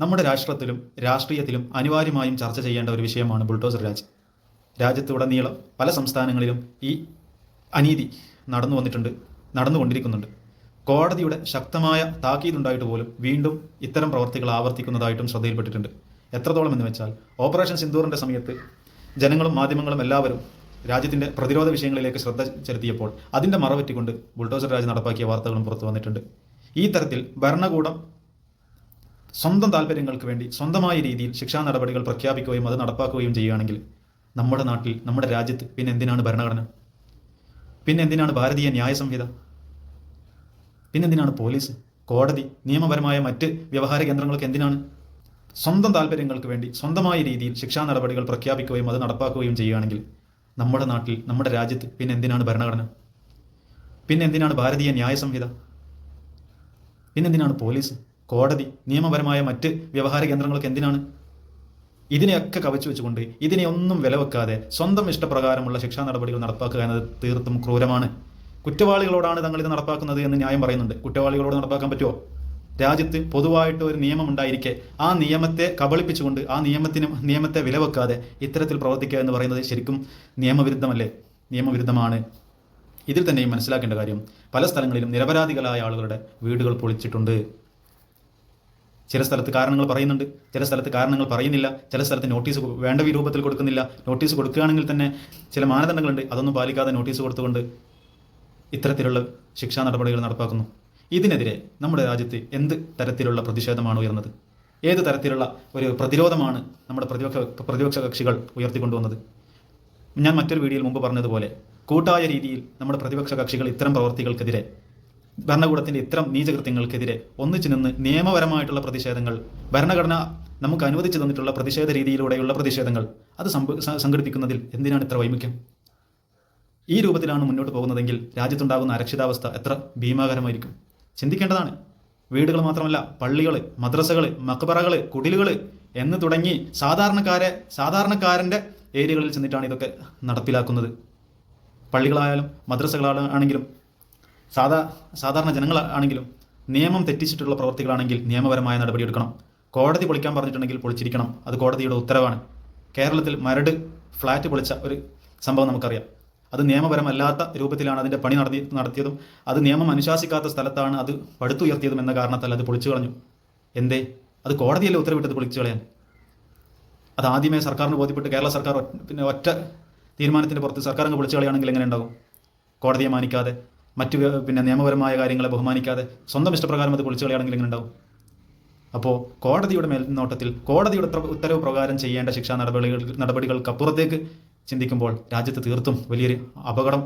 നമ്മുടെ രാഷ്ട്രത്തിലും രാഷ്ട്രീയത്തിലും അനിവാര്യമായും ചർച്ച ചെയ്യേണ്ട ഒരു വിഷയമാണ് ബുൾഡോസർ രാജ്. രാജ്യത്തുടനീളം പല സംസ്ഥാനങ്ങളിലും ഈ അനീതി നടന്നു വന്നിട്ടുണ്ട് നടന്നുകൊണ്ടിരിക്കുന്നുണ്ട് കോടതിയുടെ ശക്തമായ താക്കീതുണ്ടായിട്ട് പോലും വീണ്ടും ഇത്തരം പ്രവർത്തികൾ ആവർത്തിക്കുന്നതായിട്ടും ശ്രദ്ധയിൽപ്പെട്ടിട്ടുണ്ട്. എത്രത്തോളം എന്ന് വെച്ചാൽ ഓപ്പറേഷൻ സിന്ദൂറിന്റെ സമയത്ത് ജനങ്ങളും മാധ്യമങ്ങളും എല്ലാവരും രാജ്യത്തിന്റെ പ്രതിരോധ വിഷയങ്ങളിലേക്ക് ശ്രദ്ധ ചെലുത്തിയപ്പോൾ അതിന്റെ മറവറ്റിക്കൊണ്ട് ബുൾഡോസർ രാജ് നടപ്പാക്കിയ വാർത്തകളും പുറത്തു വന്നിട്ടുണ്ട്. ഈ തരത്തിൽ ഭരണകൂടം സ്വന്തം താല്പര്യങ്ങൾക്ക് വേണ്ടി സ്വന്തമായ രീതിയിൽ ശിക്ഷാ നടപടികൾ പ്രഖ്യാപിക്കുകയും അത് നടപ്പാക്കുകയും ചെയ്യുകയാണെങ്കിൽ നമ്മുടെ നാട്ടിൽ നമ്മുടെ രാജ്യത്ത് പിന്നെ എന്തിനാണ് ഭരണഘടന? പിന്നെ എന്തിനാണ് ഭാരതീയ ന്യായ സംഹിത? പിന്നെന്തിനാണ് പോലീസ് കോടതി നിയമപരമായ മറ്റ് വ്യവഹാര കേന്ദ്രങ്ങൾക്ക് എന്തിനാണ്? സ്വന്തം താല്പര്യങ്ങൾക്ക് വേണ്ടി സ്വന്തമായ രീതിയിൽ ശിക്ഷാ നടപടികൾ പ്രഖ്യാപിക്കുകയും അത് നടപ്പാക്കുകയും ചെയ്യുകയാണെങ്കിൽ നമ്മുടെ നാട്ടിൽ നമ്മുടെ രാജ്യത്ത് പിന്നെ എന്തിനാണ് ഭരണഘടന? പിന്നെ എന്തിനാണ് ഭാരതീയ ന്യായ സംഹിത? പിന്നെന്തിനാണ് പോലീസ്? കോടതി നിയമപരമായ മറ്റ് വ്യവഹാര കേന്ദ്രങ്ങൾക്ക് എന്തിനാണ്? ഇതിനെയൊക്കെ കവച്ചു വെച്ചുകൊണ്ട് ഇതിനെ ഒന്നും വില വെക്കാതെ സ്വന്തം ഇഷ്ടപ്രകാരമുള്ള ശിക്ഷാ നടപടികൾ നടപ്പാക്കുക എന്നത് തീർത്തും ക്രൂരമാണ്. കുറ്റവാളികളോടാണ് തങ്ങൾ ഇത് നടപ്പാക്കുന്നത് എന്ന് ന്യായം പറയുന്നുണ്ട്. കുറ്റവാളികളോട് നടപ്പാക്കാൻ പറ്റുമോ രാജ്യത്ത് പൊതുവായിട്ട് ഒരു നിയമം ഉണ്ടായിരിക്കെ ആ നിയമത്തെ കബളിപ്പിച്ചുകൊണ്ട് ആ നിയമത്തിന് നിയമത്തെ വിലവെക്കാതെ ഇത്തരത്തിൽ പ്രവർത്തിക്കുക എന്ന് പറയുന്നത് ശരിക്കും നിയമവിരുദ്ധമല്ലേ? നിയമവിരുദ്ധമാണ്. ഇതിൽ തന്നെയും മനസ്സിലാക്കേണ്ട കാര്യം പല സ്ഥലങ്ങളിലും നിരപരാധികളായ ആളുകളുടെ വീടുകൾ പൊളിച്ചിട്ടുണ്ട്. ചില സ്ഥലത്ത് കാരണങ്ങൾ പറയുന്നുണ്ട് ചില സ്ഥലത്ത് കാരണങ്ങൾ പറയുന്നില്ല ചില സ്ഥലത്ത് നോട്ടീസ് വേണ്ട രൂപത്തിൽ കൊടുക്കുന്നില്ല നോട്ടീസ് കൊടുക്കുകയാണെങ്കിൽ തന്നെ ചില മാനദണ്ഡങ്ങളുണ്ട് അതൊന്നും പാലിക്കാതെ നോട്ടീസ് കൊടുത്തുകൊണ്ട് ഇത്തരത്തിലുള്ള ശിക്ഷാ നടപടികൾ നടപ്പാക്കുന്നു. ഇതിനെതിരെ നമ്മുടെ രാജ്യത്ത് എന്ത് തരത്തിലുള്ള പ്രതിഷേധമാണ് ഉയർന്നത്? ഏത് തരത്തിലുള്ള ഒരു പ്രതിരോധമാണ് നമ്മുടെ പ്രതിപക്ഷ പ്രതിപക്ഷ കക്ഷികൾ ഉയർത്തിക്കൊണ്ടുവന്നത്? ഞാൻ മറ്റൊരു വീഡിയോയിൽ മുമ്പ് പറഞ്ഞതുപോലെ കൂട്ടായ രീതിയിൽ നമ്മുടെ പ്രതിപക്ഷ കക്ഷികൾ ഇത്തരം പ്രവർത്തികൾക്കെതിരെ ഭരണകൂടത്തിന്റെ ഇത്തരം നീചകൃത്യങ്ങൾക്കെതിരെ ഒന്നിച്ചു നിന്ന് നിയമപരമായിട്ടുള്ള പ്രതിഷേധങ്ങൾ ഭരണഘടന നമുക്ക് അനുവദിച്ചു തന്നിട്ടുള്ള പ്രതിഷേധ രീതിയിലൂടെയുള്ള പ്രതിഷേധങ്ങൾ അത് സംഘടിപ്പിക്കുന്നതിൽ എന്തിനാണ് ഇത്ര വൈമുഖ്യം? ഈ രൂപത്തിലാണ് മുന്നോട്ട് പോകുന്നതെങ്കിൽ രാജ്യത്തുണ്ടാകുന്ന അരക്ഷിതാവസ്ഥ എത്ര ഭീമാകരമായിരിക്കും? ചിന്തിക്കേണ്ടതാണ്. വീടുകൾ മാത്രമല്ല പള്ളികൾ മദ്രസകൾ മക്ബറകൾ കുടിലുകൾ എന്ന് തുടങ്ങി സാധാരണക്കാരെ സാധാരണക്കാരന്റെ ഏരിയകളിൽ ചെന്നിട്ടാണ് ഇതൊക്കെ നടപ്പിലാക്കുന്നത്. പള്ളികളായാലും മദ്രസകളാണെങ്കിലും സാധാ സാധാരണ ജനങ്ങളാണെങ്കിലും നിയമം തെറ്റിച്ചിട്ടുള്ള പ്രവർത്തികളാണെങ്കിൽ നിയമപരമായ നടപടിയെടുക്കണം. കോടതി പൊളിക്കാൻ പറഞ്ഞിട്ടുണ്ടെങ്കിൽ പൊളിച്ചിരിക്കണം. അത് കോടതിയുടെ ഉത്തരവാണ്. കേരളത്തിൽ മരട് ഫ്ലാറ്റ് പൊളിച്ച ഒരു സംഭവം നമുക്കറിയാം. അത് നിയമപരമല്ലാത്ത രൂപത്തിലാണ് അതിന്റെ പണി നടത്തി നടത്തിയതും അത് നിയമം അനുശാസിക്കാത്ത സ്ഥലത്താണ് അത് പടുത്തുയർത്തിയതും എന്ന കാരണത്താൽ അത് പൊളിച്ചു കളഞ്ഞു. എന്തേ? അത് കോടതിയല്ലേ ഉത്തരവിട്ടത് പൊളിച്ചു കളയാൻ? അത് ആദ്യമേ സർക്കാരിന് ബോധ്യപ്പെട്ട് കേരള സർക്കാർ പിന്നെ ഒറ്റ തീരുമാനത്തിന്റെ പുറത്ത് സർക്കാർ അങ്ങ് പൊളിച്ചു കളയാണെങ്കിൽ എങ്ങനെ ഉണ്ടാകും? കോടതിയെ മാനിക്കാതെ. മറ്റു പിന്നെ നിയമപരമായ കാര്യങ്ങളെ ബഹുമാനിക്കാതെ സ്വന്തം ഇഷ്ടപ്രകാരം അത് പൊളിച്ചു കളയാണെങ്കിൽ എങ്ങനെ ഉണ്ടാവും? അപ്പോൾ കോടതിയുടെ മേൽനോട്ടത്തിൽ കോടതിയുടെ ഉത്തരവ് പ്രകാരം ചെയ്യേണ്ട ശിക്ഷാ നടപടികൾ നടപടികൾക്കപ്പുറത്തേക്ക് ചിന്തിക്കുമ്പോൾ രാജ്യത്ത് തീർത്തും വലിയൊരു അപകടം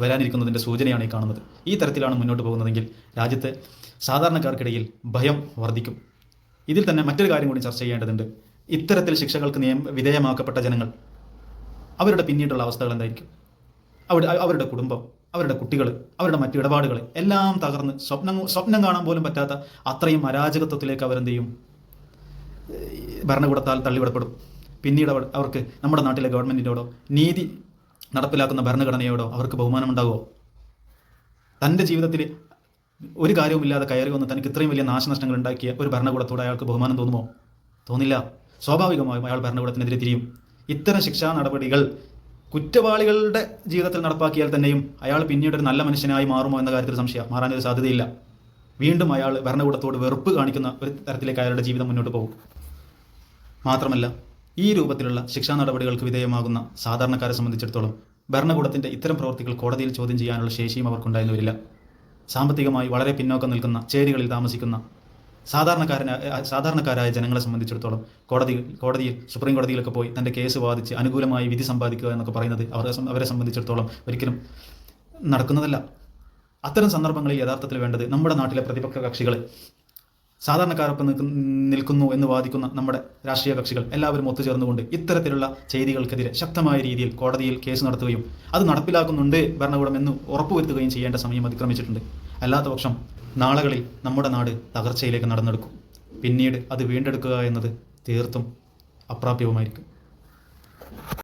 വരാനിരിക്കുന്നതിന്റെ സൂചനയാണ് ഈ കാണുന്നത്. ഈ തരത്തിലാണ് മുന്നോട്ട് പോകുന്നതെങ്കിൽ രാജ്യത്ത് സാധാരണക്കാർക്കിടയിൽ ഭയം വർദ്ധിക്കും. ഇതിൽ തന്നെ മറ്റൊരു കാര്യം കൂടി ചർച്ച ചെയ്യേണ്ടതുണ്ട്. ഇത്തരത്തിൽ ശിക്ഷകൾക്ക് നിയമ വിധേയമാക്കപ്പെട്ട ജനങ്ങൾ അവരുടെ പിന്നീടുള്ള അവസ്ഥകൾ എന്തായിരിക്കും? അവരുടെ കുടുംബം അവരുടെ കുട്ടികൾ അവരുടെ മറ്റു ഇടപാടുകൾ എല്ലാം തകർന്ന് സ്വപ്നം സ്വപ്നം കാണാൻ പോലും പറ്റാത്ത അത്രയും അരാജകത്വത്തിലേക്ക് അവരെന്ത് ചെയ്യും ഭരണകൂടത്താൽ തള്ളിവിടപ്പെടും. പിന്നീട് അവർ അവർക്ക് നമ്മുടെ നാട്ടിലെ ഗവൺമെന്റിനോടോ നീതി നടപ്പിലാക്കുന്ന ഭരണഘടനയോടോ അവർക്ക് ബഹുമാനമുണ്ടാകുമോ തന്റെ ജീവിതത്തിൽ ഒരു കാര്യവുമില്ലാതെ കയറി വന്ന് തനിക്ക് ഇത്രയും വലിയ നാശനഷ്ടങ്ങൾ ഉണ്ടാക്കിയ ഒരു ഭരണകൂടത്തോട് അയാൾക്ക് ബഹുമാനം തോന്നുമോ? തോന്നില്ല. സ്വാഭാവികമായും അയാൾ ഭരണകൂടത്തിനെതിരെ തിരിയും. ഇത്തരം ശിക്ഷാ നടപടികൾ കുറ്റവാളികളുടെ ജീവിതത്തിൽ നടപ്പാക്കിയാൽ തന്നെയും അയാൾ പിന്നീട് ഒരു നല്ല മനുഷ്യനായി മാറുമോ എന്ന കാര്യത്തിൽ സംശയം. മാറാനൊരു സാധ്യതയില്ല. വീണ്ടും അയാൾ ഭരണകൂടത്തോട് വെറുപ്പ് കാണിക്കുന്ന ഒരു തരത്തിലേക്ക് അയാളുടെ ജീവിതം മുന്നോട്ട് പോകും. മാത്രമല്ല ഈ രൂപത്തിലുള്ള ശിക്ഷാ നടപടികൾക്ക് വിധേയമാകുന്ന സാധാരണക്കാരെ സംബന്ധിച്ചിടത്തോളം ഭരണകൂടത്തിന്റെ ഇത്തരം പ്രവൃത്തികൾ കോടതിയിൽ ചോദ്യം ചെയ്യാനുള്ള ശേഷിയും അവർക്കുണ്ടായിരുന്നു വരില്ല സാമ്പത്തികമായി വളരെ പിന്നോക്കം നിൽക്കുന്ന ചേരികളിൽ താമസിക്കുന്ന സാധാരണക്കാരനായ സാധാരണക്കാരായ ജനങ്ങളെ സംബന്ധിച്ചിടത്തോളം കോടതി കോടതിയിൽ സുപ്രീം കോടതിയിലൊക്കെ പോയി തന്റെ കേസ് വാദിച്ച് അനുകൂലമായി വിധി സമ്പാദിക്കുക എന്നൊക്കെ പറയുന്നത് അവരെ അവരെ സംബന്ധിച്ചിടത്തോളം ഒരിക്കലും നടക്കുന്നതല്ല. അത്തരം സന്ദർഭങ്ങളിൽ യഥാർത്ഥത്തിൽ വേണ്ടത് നമ്മുടെ നാട്ടിലെ പ്രതിപക്ഷ കക്ഷികൾ സാധാരണക്കാരൊപ്പം നിൽക്കുന്ന എന്ന് വാദിക്കുന്ന നമ്മുടെ രാഷ്ട്രീയ കക്ഷികൾ എല്ലാവരും ഒത്തുചേർന്നുകൊണ്ട് ഇത്തരത്തിലുള്ള ചെയ്തികൾക്കെതിരെ ശക്തമായ രീതിയിൽ കോടതിയിൽ കേസ് നടത്തുകയും അത് നടപ്പിലാക്കുന്നുണ്ട് ഭരണകൂടം എന്ന് ഉറപ്പുവരുത്തുകയും ചെയ്യേണ്ട സമയം അതിക്രമിച്ചിട്ടുണ്ട്. അല്ലാത്ത പക്ഷം നാളുകളിൽ നമ്മുടെ നാട് തകർച്ചയിലേക്ക് നടന്നെടുക്കും. പിന്നീട് അത് വീണ്ടെടുക്കുക എന്നത് തീർത്തും അപ്രാപ്യവുമായിരിക്കും.